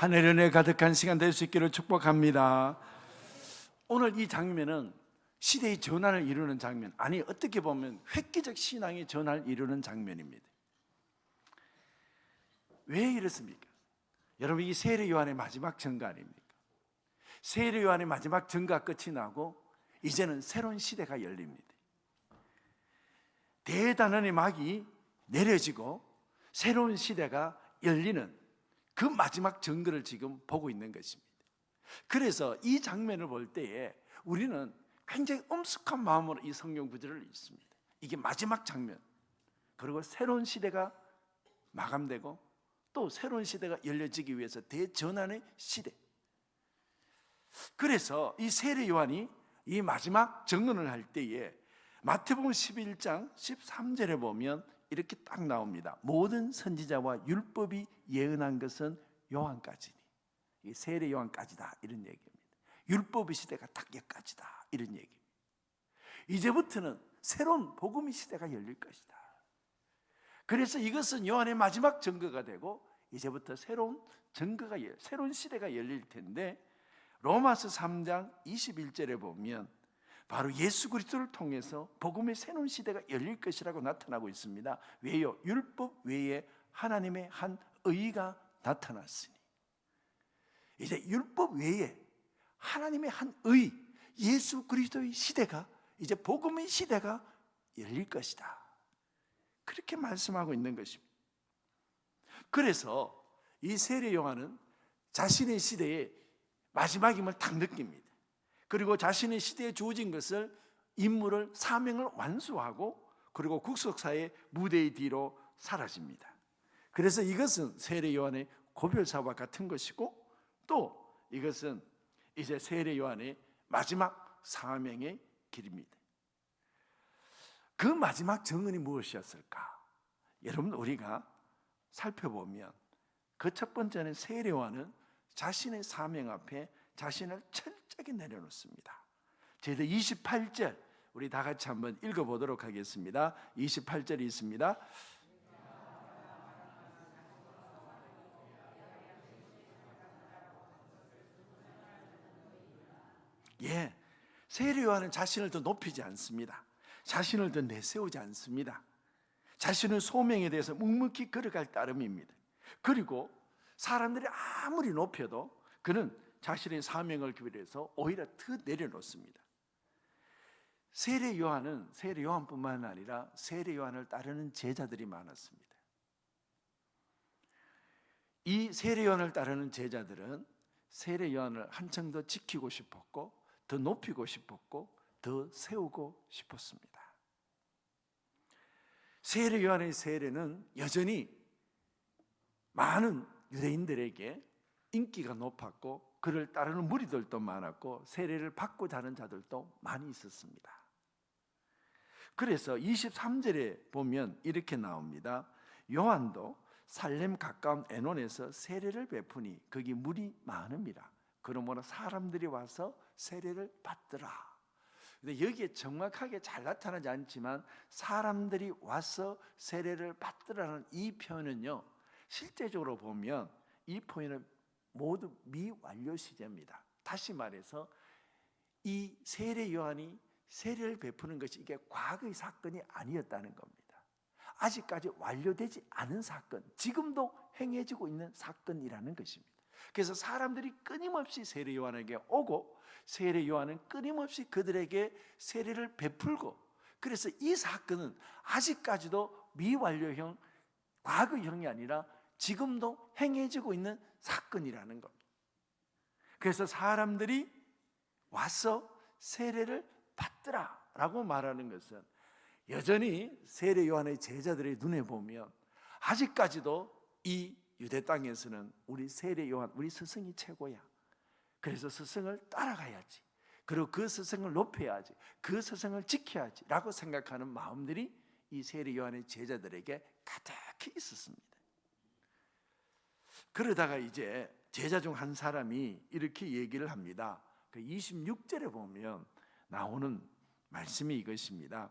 하늘 은혜 가득한 시간 될 수 있기를 축복합니다. 오늘 이 장면은 시대의 전환을 이루는 장면, 아니 어떻게 보면 획기적 신앙의 전환을 이루는 장면입니다. 왜 이렇습니까? 여러분 이 세례 요한의 마지막 증거 아닙니까? 세례 요한의 마지막 증거 끝이 나고 이제는 새로운 시대가 열립니다. 대단원의 막이 내려지고 새로운 시대가 열리는 그 마지막 증거를 지금 보고 있는 것입니다. 그래서 이 장면을 볼 때에 우리는 굉장히 엄숙한 마음으로 이 성경 구절을 읽습니다. 이게 마지막 장면. 그리고 새로운 시대가 마감되고 또 새로운 시대가 열려지기 위해서 대전환의 시대. 그래서 이 세례 요한이 이 마지막 증언을 할 때에 마태복음 11장 13절에 보면 이렇게 딱 나옵니다. 모든 선지자와 율법이 예언한 것은 요한까지니. 이 세례 요한까지다 이런 얘기입니다. 율법의 시대가 딱 여기까지다 이런 얘기입니다. 이제부터는 새로운 복음의 시대가 열릴 것이다. 그래서 이것은 요한의 마지막 증거가 되고 이제부터 새로운 증거가 열- 새로운 시대가 열릴 텐데 로마서 3장 21절에 보면 바로 예수 그리스도를 통해서 복음의 새로운 시대가 열릴 것이라고 나타나고 있습니다. 왜요? 율법 외에 하나님의 한 의가 나타났으니. 이제 율법 외에 하나님의 한 의, 예수 그리스도의 시대가 이제 복음의 시대가 열릴 것이다. 그렇게 말씀하고 있는 것입니다. 그래서 이 세례 요한은 자신의 시대의 마지막임을 딱 느낍니다. 그리고 자신의 시대에 주어진 것을 임무를 사명을 완수하고 그리고 국속사의 무대의 뒤로 사라집니다. 그래서 이것은 세례 요한의 고별사와 같은 것이고 또 이것은 이제 세례 요한의 마지막 사명의 길입니다. 그 마지막 정언이 무엇이었을까? 여러분 우리가 살펴보면 그 첫 번째는 세례 요한은 자신의 사명 앞에 자신을 철저히 내려놓습니다. 저희들 28절 우리 다 같이 한번 읽어 보도록 하겠습니다. 28절이 있습니다. 예, 세례 요한은 자신을 더 높이지 않습니다. 자신을 더 내세우지 않습니다. 자신의 소명에 대해서 묵묵히 걸어갈 따름입니다. 그리고 사람들이 아무리 높여도 그는 자신의 사명을 위해서 오히려 더 내려놓습니다. 세례 요한은 세례 요한뿐만 아니라 세례 요한을 따르는 제자들이 많았습니다. 이 세례 요한을 따르는 제자들은 세례 요한을 한층 더 지키고 싶었고 더 높이고 싶었고 더 세우고 싶었습니다. 세례 요한의 세례는 여전히 많은 유대인들에게 인기가 높았고 그를 따르는 무리들도 많았고 세례를 받고자 하는 자들도 많이 있었습니다. 그래서 23절에 보면 이렇게 나옵니다. 요한도 살렘 가까운 에논에서 세례를 베푸니 거기 물이 많음이라. 그러므로 사람들이 와서 세례를 받더라. 근데 여기에 정확하게 잘 나타나지 않지만 사람들이 와서 세례를 받더라는 이 표현은요. 실제적으로 보면 이 표현은 모두 미완료 시제입니다. 다시 말해서 이 세례 요한이 세례를 베푸는 것이 이게 과거의 사건이 아니었다는 겁니다. 아직까지 완료되지 않은 사건, 지금도 행해지고 있는 사건이라는 것입니다. 그래서 사람들이 끊임없이 세례 요한에게 오고 세례 요한은 끊임없이 그들에게 세례를 베풀고 그래서 이 사건은 아직까지도 미완료형 과거형이 아니라 지금도 행해지고 있는 사건이라는 겁니다. 그래서 사람들이 와서 세례를 받더라 라고 말하는 것은 여전히 세례 요한의 제자들의 눈에 보면 아직까지도 이 유대 땅에서는 우리 세례 요한, 우리 스승이 최고야. 그래서 스승을 따라가야지. 그리고 그 스승을 높여야지. 그 스승을 지켜야지. 라고 생각하는 마음들이 이 세례 요한의 제자들에게 가득히 있었습니다. 그러다가 이제 제자 중 한 사람이 이렇게 얘기를 합니다. 그 26절에 보면 나오는 말씀이 이것입니다.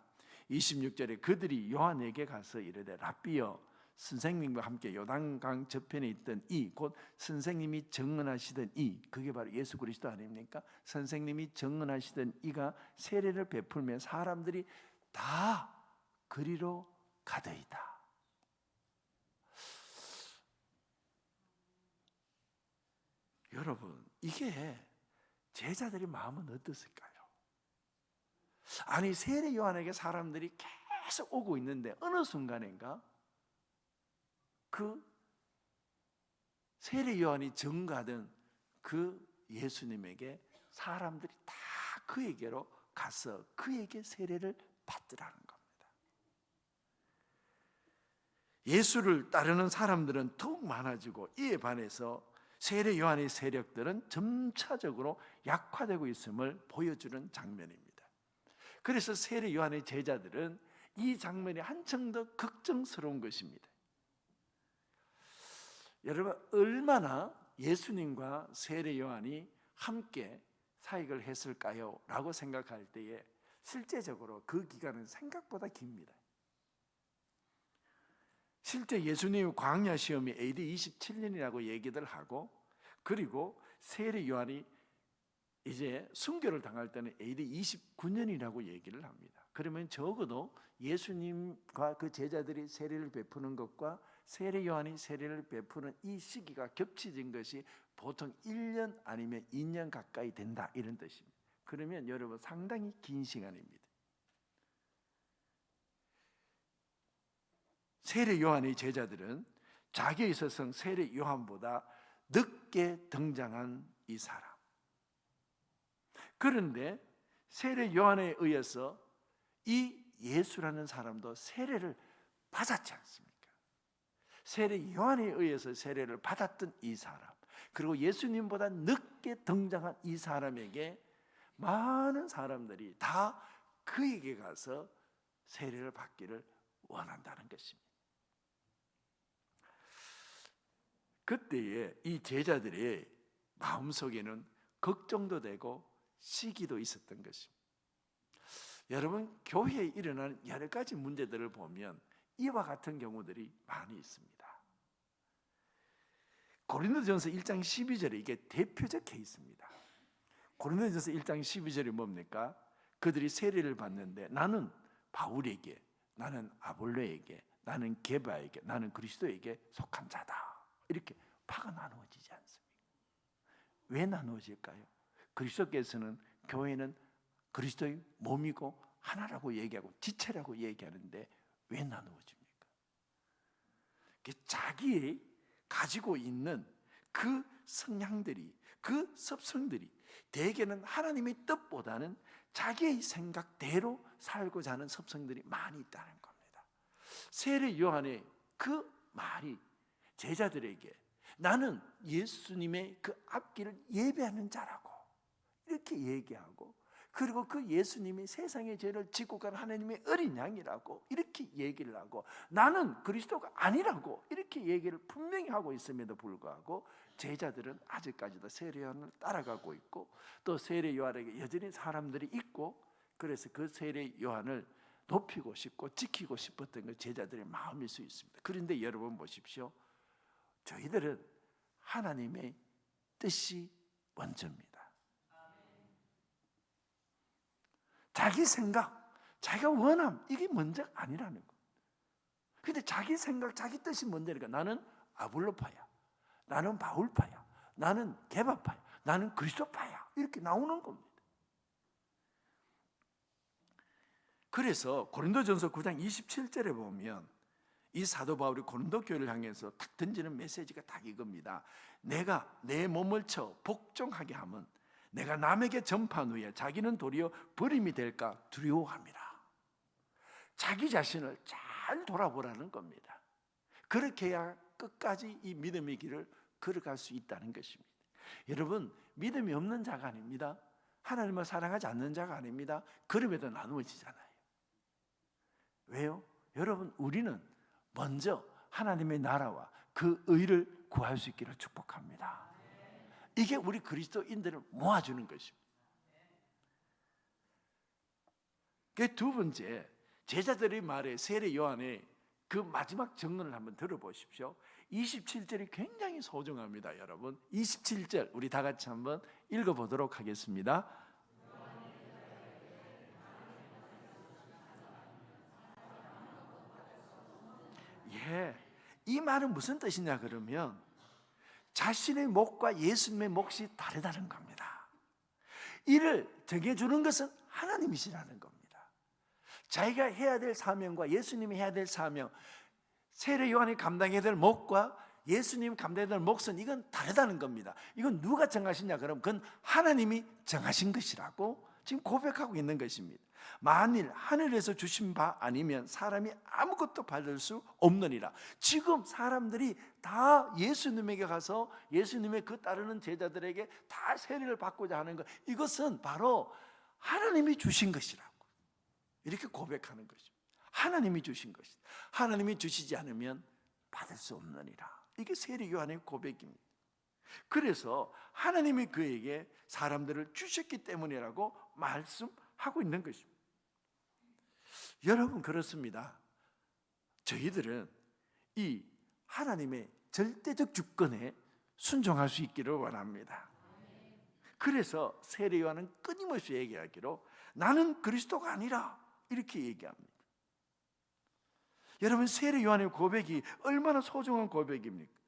26절에 그들이 요한에게 가서 이르되 랍비여 선생님과 함께 요단강 저편에 있던 이 곧 선생님이 정언하시던 이 그게 바로 예수 그리스도 아닙니까? 선생님이 정언하시던 이가 세례를 베풀면 사람들이 다 그리로 가더이다. 여러분 이게 제자들의 마음은 어떻을까요? 아니 세례 요한에게 사람들이 계속 오고 있는데 어느 순간인가 그 세례 요한이 전가된 그 예수님에게 사람들이 다 그에게로 가서 그에게 세례를 받으라는 겁니다. 예수를 따르는 사람들은 더욱 많아지고 이에 반해서 세례 요한의 세력들은 점차적으로 약화되고 있음을 보여주는 장면입니다. 그래서 세례 요한의 제자들은 이 장면이 한층 더 걱정스러운 것입니다. 여러분 얼마나 예수님과 세례 요한이 함께 사역을 했을까요? 라고 생각할 때에 실제적으로 그 기간은 생각보다 깁니다. 실제 예수님의 광야 시험이 AD 27년이라고 얘기들 하고 그리고 세례 요한이 이제 순교를 당할 때는 AD 29년이라고 얘기를 합니다. 그러면 적어도 예수님과 그 제자들이 세례를 베푸는 것과 세례 요한이 세례를 베푸는 이 시기가 겹쳐진 것이 보통 1년 아니면 2년 가까이 된다 이런 뜻입니다. 그러면 여러분 상당히 긴 시간입니다. 세례 요한의 제자들은 자기에 있어서 세례 요한보다 늦게 등장한 이 사람. 그런데 세례 요한에 의해서 이 예수라는 사람도 세례를 받았지 않습니까? 세례 요한에 의해서 세례를 받았던 이 사람, 그리고 예수님보다 늦게 등장한 이 사람에게 많은 사람들이 다 그에게 가서 세례를 받기를 원한다는 것입니다. 그때에 이 제자들의 마음속에는 걱정도 되고 시기도 있었던 것입니다. 여러분 교회에 일어나는 여러 가지 문제들을 보면 이와 같은 경우들이 많이 있습니다. 고린도전서 1장 12절에 이게 대표적 케이스입니다. 고린도전서 1장 12절이 뭡니까? 그들이 세례를 받는데 나는 바울에게, 나는 아볼로에게, 나는 게바에게, 나는 그리스도에게 속한 자다. 이렇게 파가 나누어지지 않습니까? 왜 나누어질까요? 그리스도께서는 교회는 그리스도의 몸이고 하나라고 얘기하고 지체라고 얘기하는데 왜 나누어집니까? 자기의 가지고 있는 그 성향들이 그 습성들이 대개는 하나님의 뜻보다는 자기의 생각대로 살고자 하는 습성들이 많이 있다는 겁니다. 세례 요한의 그 말이 제자들에게 나는 예수님의 그 앞길을 예배하는 자라고 이렇게 얘기하고 그리고 그 예수님이 세상의 죄를 짓고 간 하나님의 어린 양이라고 이렇게 얘기를 하고 나는 그리스도가 아니라고 이렇게 얘기를 분명히 하고 있음에도 불구하고 제자들은 아직까지도 세례 요한을 따라가고 있고 또 세례 요한에게 여전히 사람들이 있고 그래서 그 세례 요한을 높이고 싶고 지키고 싶었던 그 제자들의 마음일 수 있습니다. 그런데 여러분 보십시오. 저희들은 하나님의 뜻이 먼저입니다. 자기 생각, 자기가 원함 이게 먼저 아니라는 거. 근데 자기 생각, 자기 뜻이 먼저니까 나는 아볼로파야, 나는 바울파야, 나는 개바파야, 나는 그리스도파야 이렇게 나오는 겁니다. 그래서 고린도전서 9장 27절에 보면 이 사도 바울이 고린도 교회를 향해서 탁 던지는 메시지가 딱 이겁니다. 내가 내 몸을 쳐 복종하게 하면 내가 남에게 전파한 후에 자기는 도리어 버림이 될까 두려워합니다. 자기 자신을 잘 돌아보라는 겁니다. 그렇게 해야 끝까지 이 믿음의 길을 걸어갈 수 있다는 것입니다. 여러분, 믿음이 없는 자가 아닙니다. 하나님을 사랑하지 않는 자가 아닙니다. 그럼에도 나누어지잖아요. 왜요? 여러분, 우리는 먼저 하나님의 나라와 그 의를 구할 수 있기를 축복합니다. 이게 우리 그리스도인들을 모아주는 것입니다. 그두 번째, 제자들의 말에 세례 요한의 그 마지막 정언을 한번 들어보십시오. 27절이 굉장히 소중합니다, 여러분. 27절 우리 다 같이 한번 읽어보도록 하겠습니다. 예, 이 말은 무슨 뜻이냐 그러면 자신의 목과 예수님의 몫이 다르다는 겁니다. 이를 정해주는 것은 하나님이시라는 겁니다. 자기가 해야 될 사명과 예수님이 해야 될 사명, 세례 요한이 감당해야 될 몫과 예수님 감당해야 될 몫은 이건 다르다는 겁니다. 이건 누가 정하시냐 그럼 그건 하나님이 정하신 것이라고 지금 고백하고 있는 것입니다. 만일 하늘에서 주신 바 아니면 사람이 아무것도 받을 수 없느니라. 지금 사람들이 다 예수님에게 가서 예수님의 그 따르는 제자들에게 다 세례를 받고자 하는 것. 이것은 바로 하나님이 주신 것이라고. 이렇게 고백하는 것입니다. 하나님이 주신 것이다. 하나님이 주시지 않으면 받을 수 없느니라. 이게 세례 요한의 고백입니다. 그래서 하나님이 그에게 사람들을 주셨기 때문이라고 말씀하고 있는 것입니다. 여러분 그렇습니다. 저희들은 이 하나님의 절대적 주권에 순종할 수 있기를 원합니다. 그래서 세례 요한은 끊임없이 얘기하기로 나는 그리스도가 아니라 이렇게 얘기합니다. 여러분 세례 요한의 고백이 얼마나 소중한 고백입니까?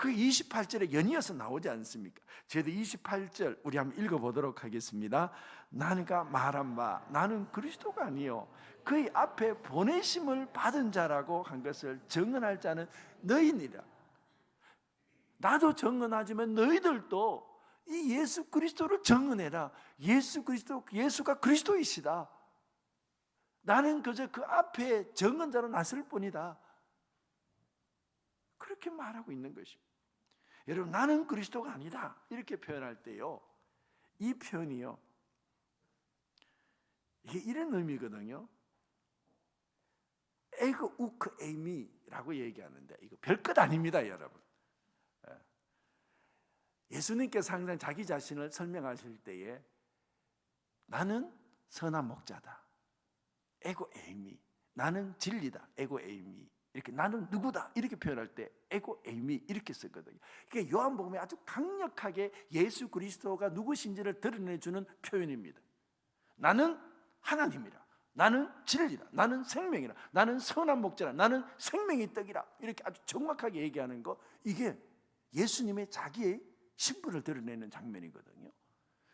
그 28절에 연이어서 나오지 않습니까? 저희도 28절 우리 한번 읽어보도록 하겠습니다. 나니가 말한 바 나는 그리스도가 아니요 그의 앞에 보내심을 받은 자라고 한 것을 증언할 자는 너희니라. 나도 증언하지만 너희들도 이 예수 그리스도를 증언해라. 예수 그리스도 예수가 그리스도이시다. 나는 그저 그 앞에 증언자로 나설 뿐이다. 그렇게 말하고 있는 것입니다. 여러분 나는 그리스도가 아니다. 이렇게 표현할 때요. 이 표현이요. 이게 이런 의미거든요. 에그 우크 에이미라고 얘기하는데 이거 별것 아닙니다 여러분. 예. 예수님께서 항상 자기 자신을 설명하실 때에 나는 선한 목자다. 에고 에이미. 나는 진리다. 에고 에이미 이렇게 나는 누구다 이렇게 표현할 때 에고 에이미 이렇게 쓰거든요. 이게 요한복음에 아주 강력하게 예수 그리스도가 누구신지를 드러내주는 표현입니다. 나는 하나님이라. 나는 진리라. 나는 생명이라. 나는 선한 목자라. 나는 생명의 떡이라. 이렇게 아주 정확하게 얘기하는 거 이게 예수님의 자기의 신분을 드러내는 장면이거든요.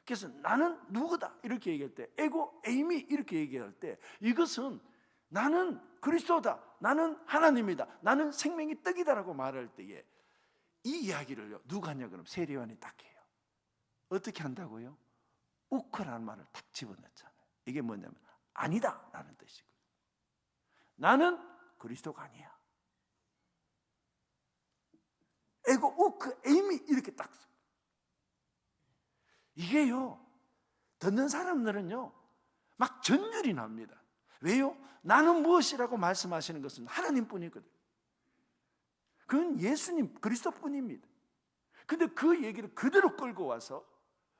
그래서 나는 누구다 이렇게 얘기할 때 에고 에이미 이렇게 얘기할 때 이것은 나는 그리스도다. 나는 하나님이다. 나는 생명이 떡이다라고 말할 때에 이 이야기를요. 누가 하냐 그럼 세례요한이 딱 해요. 어떻게 한다고요? 우크라는 말을 딱 집어넣잖아요. 이게 뭐냐면 아니다 라는 뜻이고 나는 그리스도가 아니야. 에고 우크 에이미 이렇게 딱 이게요. 듣는 사람들은요. 막 전율이 납니다. 왜요? 나는 무엇이라고 말씀하시는 것은 하나님뿐이거든. 그건 예수님 그리스도뿐입니다. 근데 그 얘기를 그대로 끌고 와서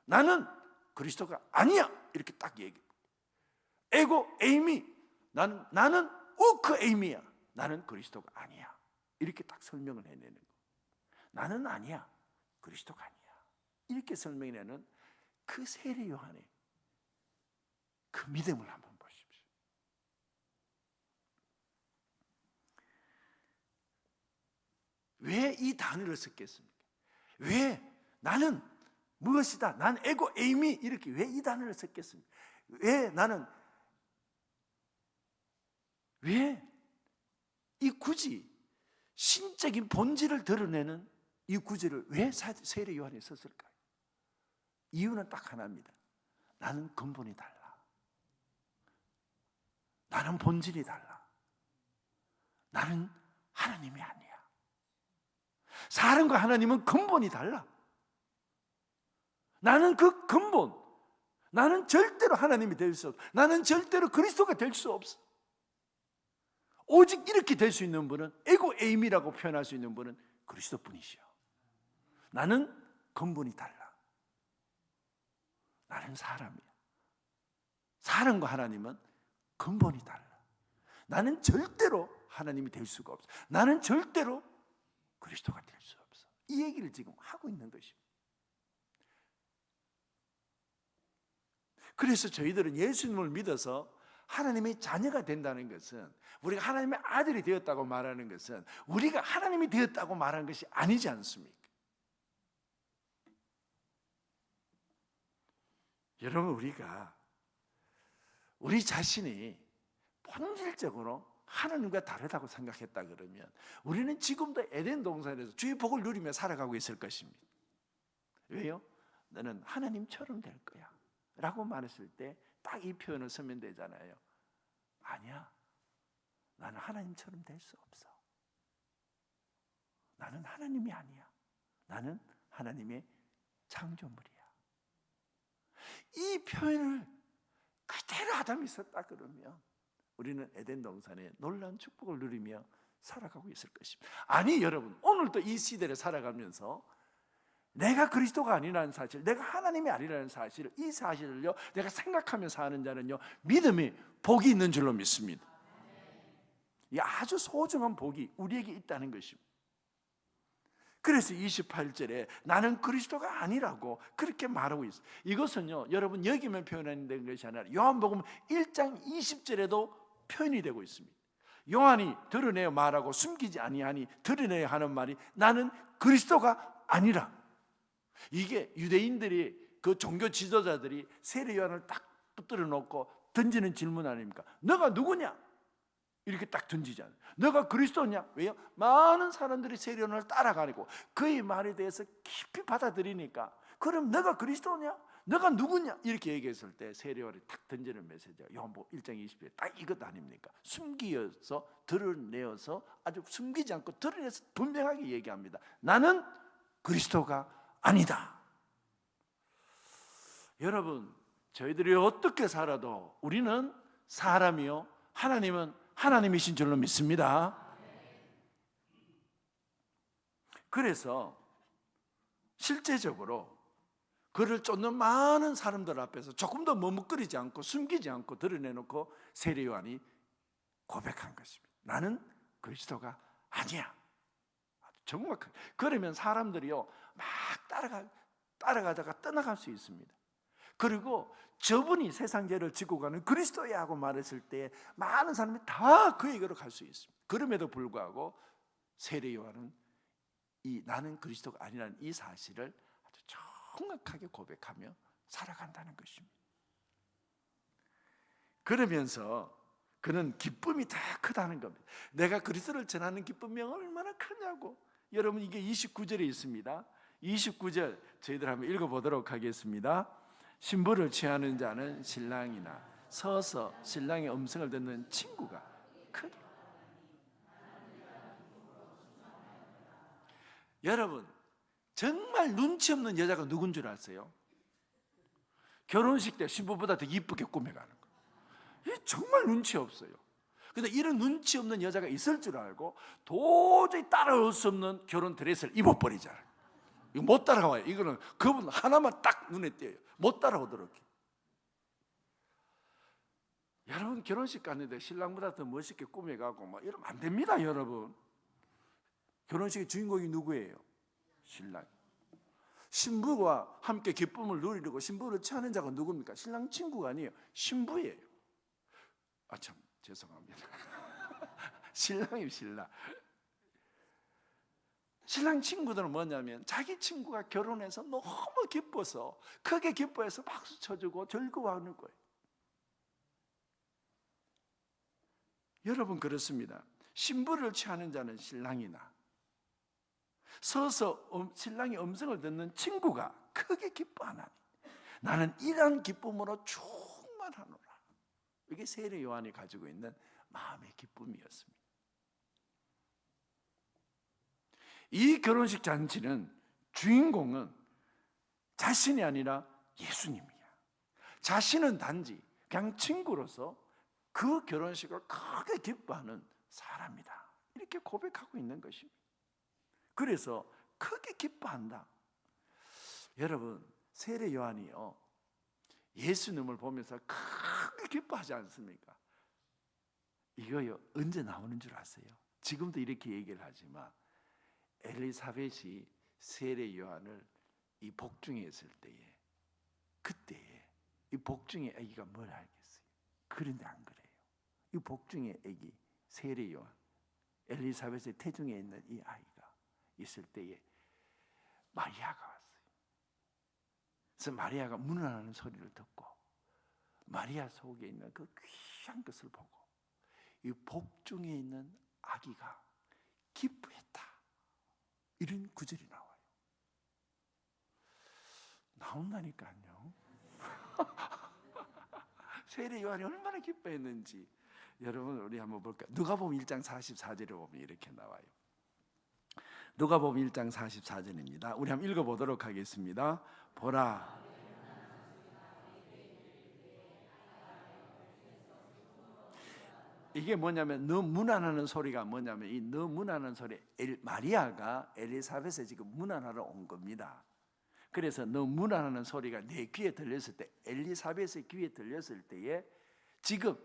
나는 그리스도가 아니야 이렇게 딱 얘기. 에고 에이미 나는 나는 우크 에이미야. 나는 그리스도가 아니야. 이렇게 딱 설명을 해내는 거. 나는 아니야. 그리스도가 아니야. 이렇게 설명해내는 그 세례 요한의 그 믿음을 한번 보십시오. 왜 이 단어를 썼겠습니까? 왜 나는 무엇이다? 난 에고 에이미 이렇게 왜 이 단어를 썼겠습니까? 왜 나는 왜 이 굳이 신적인 본질을 드러내는 이 구절을 왜 세례 요한이 썼을까요? 이유는 딱 하나입니다. 나는 근본이 달라. 나는 본질이 달라. 나는 하나님이 아니야. 사람과 하나님은 근본이 달라. 나는 그 근본, 나는 절대로 하나님이 될 수 없어. 나는 절대로 그리스도가 될 수 없어. 오직 이렇게 될 수 있는 분은 에고 에임이라고 표현할 수 있는 분은 그리스도뿐이시요. 나는 근본이 달라. 나는 사람이야. 사람과 하나님은 근본이 달라. 나는 절대로 하나님이 될 수가 없어. 나는 절대로 그리스도가 될 수 없어. 이 얘기를 지금 하고 있는 것입니다. 그래서 저희들은 예수님을 믿어서 하나님의 자녀가 된다는 것은 우리가 하나님의 아들이 되었다고 말하는 것은 우리가 하나님이 되었다고 말하는 것이 아니지 않습니까? 여러분 우리가 우리 자신이 본질적으로 하나님과 다르다고 생각했다 그러면 우리는 지금도 에덴 동산에서 주의 복을 누리며 살아가고 있을 것입니다. 왜요? 너는 하나님처럼 될 거야. 라고 말했을 때 딱 이 표현을 쓰면 되잖아요. 아니야. 나는 하나님처럼 될 수 없어. 나는 하나님이 아니야. 나는 하나님의 창조물이야. 이 표현을 그대로 아담이 썼다 그러면 우리는 에덴 동산에 놀라운 축복을 누리며 살아가고 있을 것입니다. 아니 여러분 오늘도 이 시대를 살아가면서 내가 그리스도가 아니라는 사실, 내가 하나님이 아니라는 사실, 이 사실을요 내가 생각하며 사는 자는요 믿음이 복이 있는 줄로 믿습니다. 이 아주 소중한 복이 우리에게 있다는 것입니다. 그래서 28절에 나는 그리스도가 아니라고 그렇게 말하고 있어요. 이것은요, 여러분 여기만 표현하는 것이 아니라 요한복음 1장 20절에도 표현이 되고 있습니다. 요한이 드러내어 말하고 숨기지 아니하니 드러내야 하는 말이 나는 그리스도가 아니라. 이게 유대인들이 그 종교 지도자들이 세례 요한을 딱 붙들어 놓고 던지는 질문 아닙니까? 너가 누구냐? 이렇게 딱 던지잖아요. 너가 그리스도냐? 왜요? 많은 사람들이 세례 요한을 따라가고 그의 말에 대해서 깊이 받아들이니까 그럼 너가 그리스도냐? 너가 누구냐? 이렇게 얘기했을 때 세례요한이 탁 던지는 메시지가 요한복음 1장 20절에 딱 이것 아닙니까? 숨기어서 드러내어서 아주 숨기지 않고 드러내서 분명하게 얘기합니다. 나는 그리스도가 아니다. 여러분, 저희들이 어떻게 살아도 우리는 사람이요. 하나님은 하나님이신 줄로 믿습니다. 그래서 실제적으로 그를 쫓는 많은 사람들 앞에서 조금 더 머뭇거리지 않고 숨기지 않고 드러내놓고 세례 요한이 고백한 것입니다. 나는 그리스도가 아니야. 정확하게. 그러면 사람들이요 막 따라가 따라가다가 떠나갈 수 있습니다. 그리고 저분이 세상 죄를 지고 가는 그리스도야 하고 말했을 때 많은 사람이 다 그에게로 갈 수 있습니다. 그럼에도 불구하고 세례 요한은 이 나는 그리스도가 아니라는 이 사실을 정확하게 고백하며 살아간다는 것입니다. 그러면서 그는 기쁨이 다 크다는 겁니다. 내가 그리스도를 전하는 기쁨이 얼마나 크냐고. 여러분 이게 29절에 있습니다. 29절 저희들 한번 읽어 보도록 하겠습니다. 신부를 취하는 자는 신랑이나 서서 신랑의 음성을 듣는 친구가 크리. 여러분 정말 눈치 없는 여자가 누군 줄 아세요? 결혼식 때 신부보다 더 이쁘게 꾸며가는 거. 이 정말 눈치 없어요. 근데 이런 눈치 없는 여자가 있을 줄 알고 도저히 따라올 수 없는 결혼 드레스를 입어버리잖아요. 이거 못 따라와요. 이거는 그분 하나만 딱 눈에 띄어요. 못 따라오도록. 여러분 결혼식 갔는데 신랑보다 더 멋있게 꾸며가고 막 이러면 안 됩니다, 여러분. 결혼식의 주인공이 누구예요? 신랑. 신부와 함께 기쁨을 누리고 신부를 취하는 자가 누굽니까? 신랑 친구가 아니에요. 신부예요. 아 참 죄송합니다. 신랑이 신랑. 신랑 친구들은 뭐냐면 자기 친구가 결혼해서 너무 기뻐서 크게 기뻐해서 박수 쳐주고 즐거워하는 거예요. 여러분 그렇습니다. 신부를 취하는 자는 신랑이나 서서 음, 신랑의 음성을 듣는 친구가 크게 기뻐하나니 나는 이러한 기쁨으로 충만하노라. 이게 세례 요한이 가지고 있는 마음의 기쁨이었습니다. 이 결혼식 잔치는 주인공은 자신이 아니라 예수님이야. 자신은 단지 그냥 친구로서 그 결혼식을 크게 기뻐하는 사람이다. 이렇게 고백하고 있는 것입니다. 그래서 크게 기뻐한다. 여러분, 세례 요한이요. 예수님을 보면서 크게 기뻐하지 않습니까? 이거요 언제 나오는 줄 아세요? 지금도 이렇게 얘기를 하지만 엘리사벳이 세례 요한을 이 복중에 있을 때에 그때에 이 복중의 아기가 뭘 알겠어요? 그런데 안 그래요. 이 복중의 아기 세례 요한 엘리사벳의 태중에 있는 이 아이가 있을 때에 마리아가 왔어요. 그래서 마리아가 문안하는 소리를 듣고 마리아 속에 있는 그 귀한 것을 보고 이 복중에 있는 아기가 기쁘했다. 이런 구절이 나와요. 나온다니까요. 세례 요한이 얼마나 기뻐했는지 여러분 우리 한번 볼까? 누가복음 1장 44절에 보면 이렇게 나와요. 누가복음 1장 44절입니다. 우리 한번 읽어 보도록 하겠습니다. 보라 이게 뭐냐면 너 문안하는 소리가 뭐냐면 이 너 문안하는 소리 엘, 마리아가 엘리사벳에 지금 문안하러 온 겁니다. 그래서 너 문안하는 소리가 내 귀에 들렸을 때 엘리사벳의 귀에 들렸을 때에 지금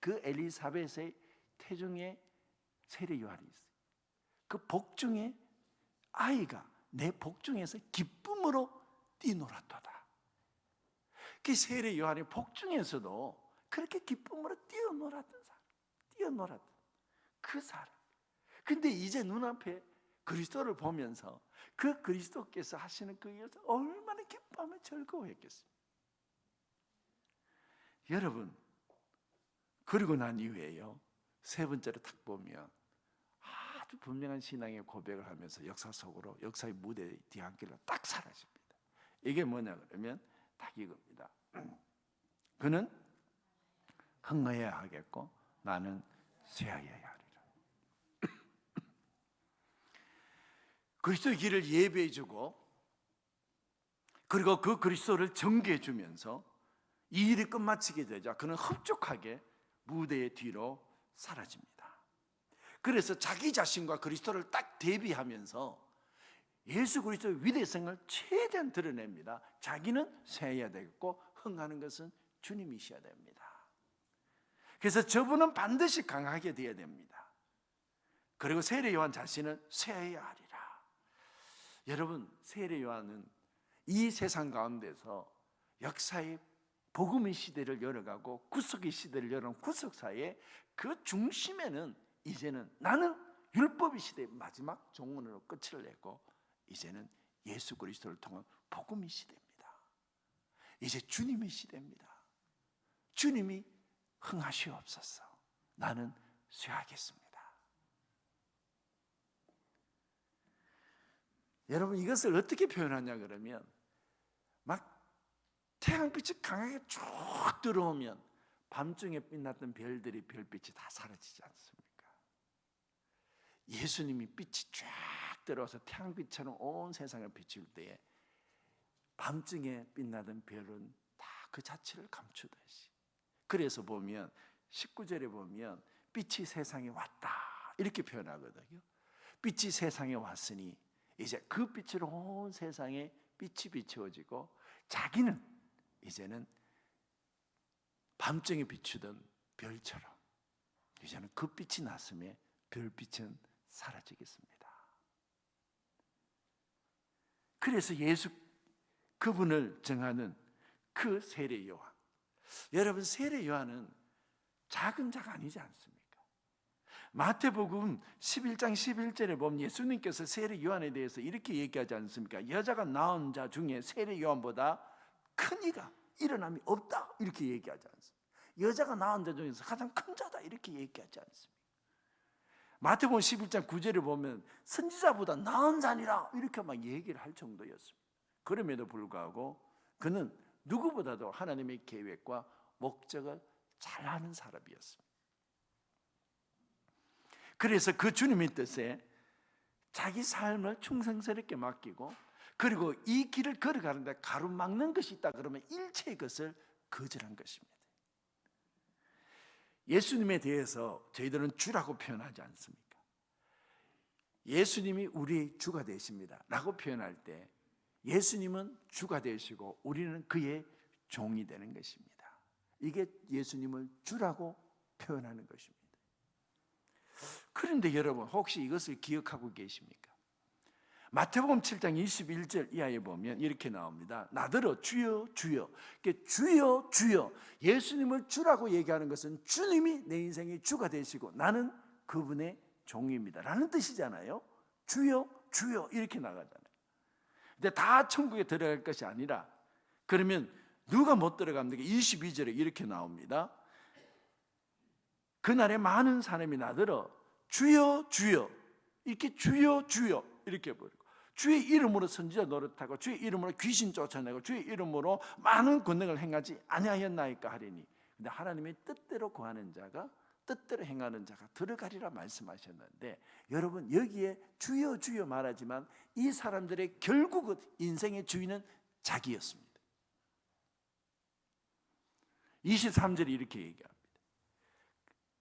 그 엘리사벳의 태중에 세례 요한이 있어요. 그 복중에 아이가 내 복중에서 기쁨으로 뛰놀았도다. 그 세례 요한이 복중에서도 그렇게 기쁨으로 뛰어놀았던 사람, 뛰어놀았던 그 사람. 근데 이제 눈앞에 그리스도를 보면서 그 그리스도께서 하시는 그 일을 얼마나 기뻐하며 즐거워했겠습니까? 여러분, 그리고 난 이후에요. 세 번째로 딱 보면 아주 분명한 신앙의 고백을 하면서 역사 속으로 역사의 무대 뒤안길로 딱 사라집니다. 이게 뭐냐 그러면 딱 이겁니다. 그는 흥하여야 하겠고 나는 쇠하여야 하리라. 그리스도의 길을 예배해 주고 그리고 그 그리스도를 전개해 주면서 이 일이 끝마치게 되자 그는 흡족하게 무대의 뒤로 사라집니다. 그래서 자기 자신과 그리스도를 딱 대비하면서 예수 그리스도의 위대성을 최대한 드러냅니다. 자기는 쇠해야 되겠고 흥하는 것은 주님이셔야 됩니다. 그래서 저분은 반드시 강하게 되어야 됩니다. 그리고 세례 요한 자신은 쇠해야 하리라. 여러분, 세례 요한은 이 세상 가운데서 역사의 복음의 시대를 열어가고 구속의 시대를 열어온 구속사의 그 중심에는 이제는 나는 율법의 시대의 마지막 종언으로 끝을 내고 이제는 예수 그리스도를 통한 복음의 시대입니다. 이제 주님의 시대입니다. 주님이 흥하시옵소서. 나는 쇠하겠습니다. 여러분 이것을 어떻게 표현하냐 그러면 막 태양빛이 강하게 쭉 들어오면 밤중에 빛났던 별들이 별빛이 다 사라지지 않습니까? 예수님이 빛이 쫙 들어와서 태양빛처럼 온 세상을 비출 때에 밤중에 빛나던 별은 다 그 자체를 감추듯이 그래서 보면 19절에 보면 빛이 세상에 왔다 이렇게 표현하거든요. 빛이 세상에 왔으니 이제 그 빛으로 온 세상에 빛이 비추어지고 자기는 이제는 밤중에 비추던 별처럼 이제는 그 빛이 났음에 별빛은 사라지겠습니다. 그래서 예수 그분을 정하는 그 세례 요한. 여러분 세례 요한은 작은 자가 아니지 않습니까? 마태복음 11장 11절에 보면 예수님께서 세례 요한에 대해서 이렇게 얘기하지 않습니까? 여자가 낳은 자 중에 세례 요한보다 큰 이가 일어남이 없다 이렇게 얘기하지 않습니까? 여자가 낳은 자 중에서 가장 큰 자다 이렇게 얘기하지 않습니까? 마태복음 11장 9절에 보면 선지자보다 나은 자니라 이렇게 막 얘기를 할 정도였습니다. 그럼에도 불구하고 그는 누구보다도 하나님의 계획과 목적을 잘 아는 사람이었습니다. 그래서 그 주님의 뜻에 자기 삶을 충성스럽게 맡기고 그리고 이 길을 걸어가는데 가로막는 것이 있다 그러면 일체의 것을 거절한 것입니다. 예수님에 대해서 저희들은 주라고 표현하지 않습니까? 예수님이 우리 주가 되십니다. 라고 표현할 때 예수님은 주가 되시고 우리는 그의 종이 되는 것입니다. 이게 예수님을 주라고 표현하는 것입니다. 그런데 여러분 혹시 이것을 기억하고 계십니까? 마태복음 7장 21절 이하에 보면 이렇게 나옵니다. 나더러 주여 주여. 이게 주여 주여. 예수님을 주라고 얘기하는 것은 주님이 내 인생의 주가 되시고 나는 그분의 종입니다. 라는 뜻이잖아요. 주여 주여 이렇게 나가잖아요. 근데 다 천국에 들어갈 것이 아니라 그러면 누가 못 들어갑니까? 22절에 이렇게 나옵니다. 그날에 많은 사람이 나더러 주여 주여 이렇게 주여 주여 이렇게 부르고 주의 이름으로 선지자 노릇하고 주의 이름으로 귀신 쫓아내고 주의 이름으로 많은 권능을 행하지 아니하였나이까 하리니. 근데 하나님의 뜻대로 구하는 자가 뜻대로 행하는 자가 들어가리라 말씀하셨는데 여러분 여기에 주여 주여 말하지만 이 사람들의 결국은 인생의 주인은 자기였습니다. 23절에 이렇게 얘기합니다.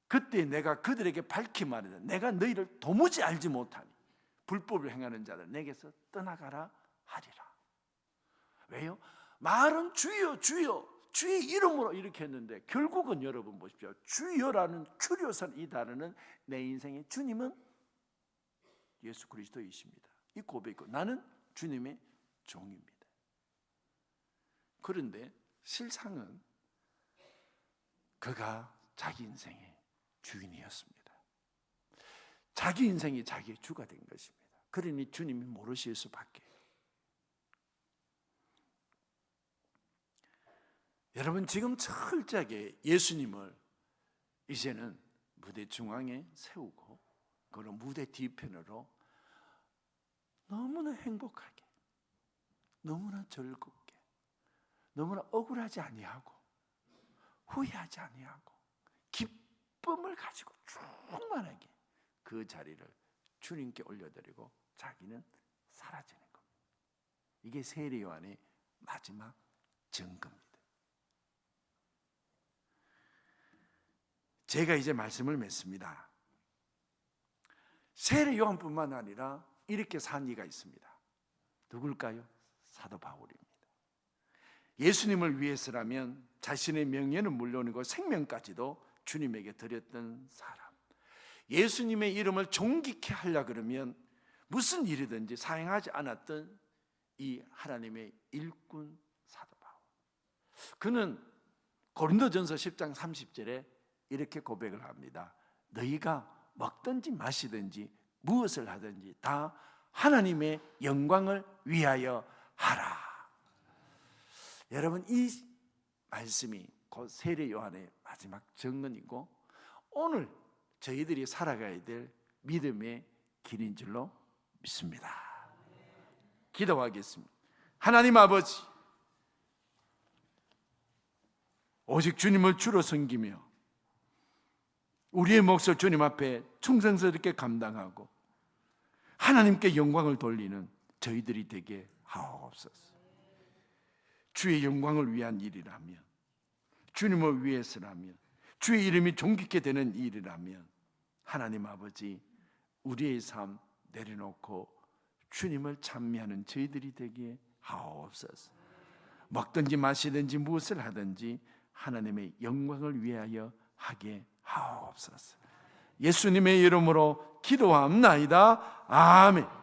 그때 내가 그들에게 밝히 말하되 내가 너희를 도무지 알지 못하니 불법을 행하는 자들 내게서 떠나가라 하리라. 왜요? 말은 주여 주여 주의 이름으로 이렇게 했는데 결국은 여러분 보십시오. 주여라는 큐리오선 이 단어는 내 인생의 주님은 예수 그리스도이십니다. 이 고백이고 나는 주님의 종입니다. 그런데 실상은 그가 자기 인생의 주인이었습니다. 자기 인생이 자기의 주가 된 것입니다. 그러니 주님이 모르실 수밖에. 여러분 지금 철저하게 예수님을 이제는 무대 중앙에 세우고 그런 무대 뒤편으로 너무나 행복하게 너무나 즐겁게 너무나 억울하지 아니하고 후회하지 아니하고 기쁨을 가지고 충만하게 그 자리를 주님께 올려드리고 자기는 사라지는 겁니다. 이게 세례 요한의 마지막 증거입니다. 제가 이제 말씀을 맺습니다. 세례 요한뿐만 아니라 이렇게 산 이가 있습니다. 누굴까요? 사도 바울입니다. 예수님을 위해서라면 자신의 명예는 물론이고 생명까지도 주님에게 드렸던 사람. 예수님의 이름을 존귀케 하려 그러면 무슨 일이든지 사행하지 않았던 이 하나님의 일꾼 사도 바울. 그는 고린도전서 10장 30절에 이렇게 고백을 합니다. 너희가 먹든지 마시든지 무엇을 하든지 다 하나님의 영광을 위하여 하라. 여러분 이 말씀이 곧 세례 요한의 마지막 증언이고 오늘 저희들이 살아가야 될 믿음의 길인 줄로 믿습니다. 기도하겠습니다. 하나님 아버지, 오직 주님을 주로 섬기며 우리의 몫을 주님 앞에 충성스럽게 감당하고 하나님께 영광을 돌리는 저희들이 되게 하옵소서. 주의 영광을 위한 일이라면, 주님을 위해서라면, 주의 이름이 존귀케 되는 일이라면, 하나님 아버지, 우리의 삶 내려놓고 주님을 찬미하는 저희들이 되게 하옵소서. 먹든지 마시든지 무엇을 하든지 하나님의 영광을 위하여 하게 하옵소서. 예수님의 이름으로 기도합나이다. 아멘.